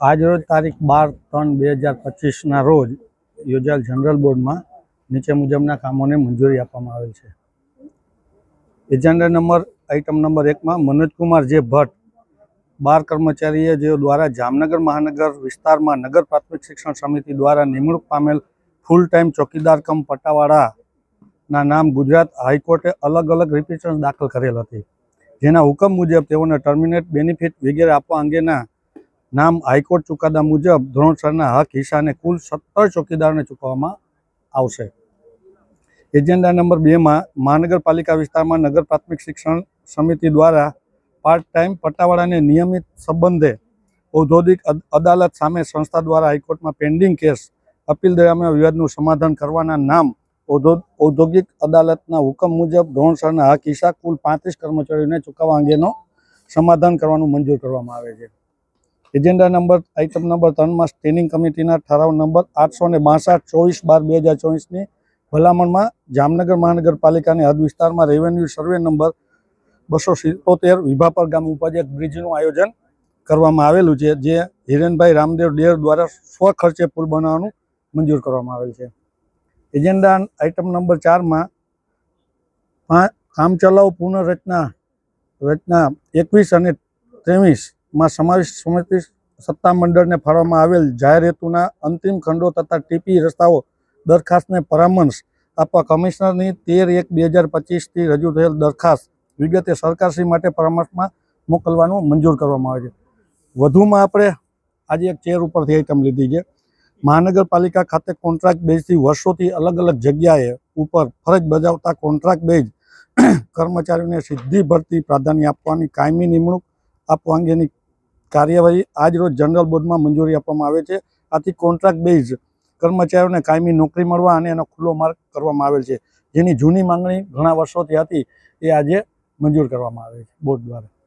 આજરોજ તારીખ બાર ત્રણ બે હજાર પચીસના રોજ યોજાયેલ જનરલ બોર્ડમાં નીચે મુજબના કામોને મંજૂરી આપવામાં આવેલ છે. એજન્ડા નંબર, આઇટમ નંબર એકમાં મનોજકુમાર જે ભટ્ટ, બાર કર્મચારીએ જેઓ દ્વારા જામનગર મહાનગર વિસ્તારમાં નગર પ્રાથમિક શિક્ષણ સમિતિ દ્વારા નિમણૂક પામેલ ફૂલ ટાઈમ ચોકીદાર કમ પટ્ટાવાળાના નામ ગુજરાત હાઈકોર્ટે અલગ અલગ રિપિટન્સ દાખલ કરેલ હતી. જેના હુકમ મુજબ તેઓને ટર્મિનેટ બેનિફિટ વગેરે આપવા અંગેના નામ હાઈકોર્ટ ચુકાદા મુજબ ધોરણસરના હક હિસ્સાને કુલ સત્તર ચોકીદારને ચૂકવવામાં આવશે. એજન્ડા નંબર બેમાં મહાનગરપાલિકા વિસ્તારમાં નગર પ્રાથમિક શિક્ષણ સમિતિ દ્વારા પાર્ટ ટાઈમ પટ્ટાવાળાને નિયમિત સંબંધે ઔદ્યોગિક અદ- અદાલત સામે સંસ્થા દ્વારા હાઈકોર્ટમાં પેન્ડિંગ કેસ અપીલ દરમિયાન વિવાદનું સમાધાન કરવાના નામ ઔદ્યોગિક અદાલતના હુકમ મુજબ ધોરણસરના હક હિસ્સા કુલ પાંત્રીસ કર્મચારીઓને ચૂકવવા અંગેનો સમાધાન કરવાનું મંજૂર કરવામાં આવે છે. એજન્ડા નંબર આઇટમ નંબર ત્રણમાં સ્ટેન્ડિંગ કમિટીના ઠરાવ નંબર આઠસો ને બાસઠ ચોવીસ બાર બે હજાર ચોવીસની ભલામણમાં જામનગર મહાનગરપાલિકાની હદ વિસ્તારમાં રેવન્યુ સર્વે નંબર બસો સિત્તોતેર વિભાપર ગામ ઉપર એક બ્રિજનું આયોજન કરવામાં આવેલું છે, જે હિરેનભાઈ રામદેવ ડેર દ્વારા સ્વ ખર્ચે પુલ બનાવવાનું મંજૂર કરવામાં આવેલ છે. એજન્ડા આઇટમ નંબર ચારમાં કામચલાઉ પુનઃરચના, રચના એકવીસ અને ત્રેવીસમાં સમાવેશ સમિતિ સત્તા મંડળને ફાળવવામાં આવેલ જાહેર હેતુના અંતિમ ખંડો તથા ટીપી રસ્તાઓ દરખાસ્તને પરામર્શ આપવા કમિશનરની તેર એક બે હજાર પચીસથી રજૂ થયેલ દરખાસ્ત વિગતે સરકારશ્રી માટે પરામર્શમાં મોકલવાનું મંજૂર કરવામાં આવે છે. વધુમાં આપણે આજે એક ચેર ઉપરથી આઈટમ લીધી છે. મહાનગરપાલિકા ખાતે કોન્ટ્રાક્ટ બેઝથી વર્ષોથી અલગ અલગ જગ્યાએ ઉપર ફરજ બજાવતા કોન્ટ્રાક્ટ બેઝ કર્મચારીઓને સીધી ભરતી પ્રાધાન્ય આપવાની કાયમી નિમણૂક આપવા અંગેની કાર્યવાહી આજરોજ જનરલ બોર્ડમાં મંજૂરી આપવામાં આવે છે. આથી કોન્ટ્રાક્ટ બેઝ કર્મચારીઓને કાયમી નોકરી મળવા અને એનો ખુલ્લો માર્ગ કરવામાં આવેલ છે. જેની જૂની માંગણી ઘણા વર્ષોથી હતી. એ આજે મંજૂર કરવામાં આવે છે બોર્ડ દ્વારા.